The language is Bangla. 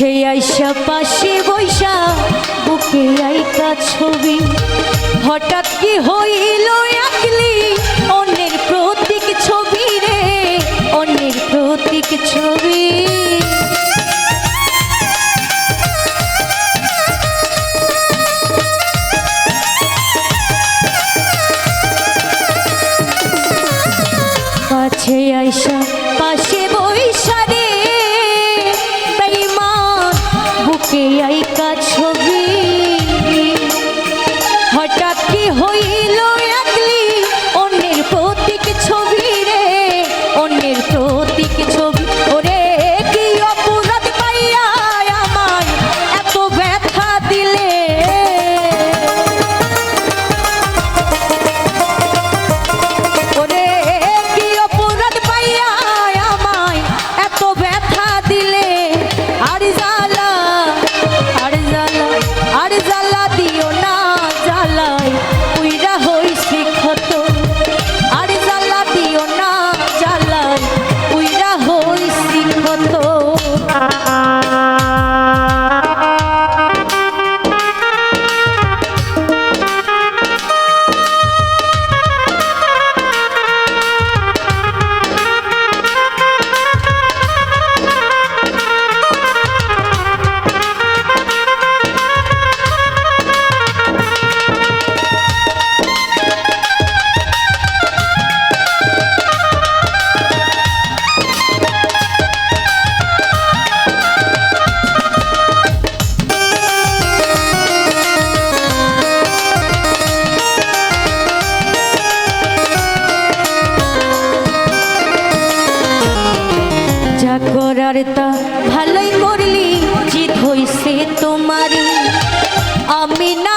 কাছে আইসা পাশে বৈশা বুকে আইকা ছবি। হঠাৎ কি হইল একলি, অন্যের প্রতীক ছবি রে, অন্যের প্রতীক ছবি। কাছে আইসা পাশে বই করার তা ভালোই করলি জিত হইছে তোমারই। আমি না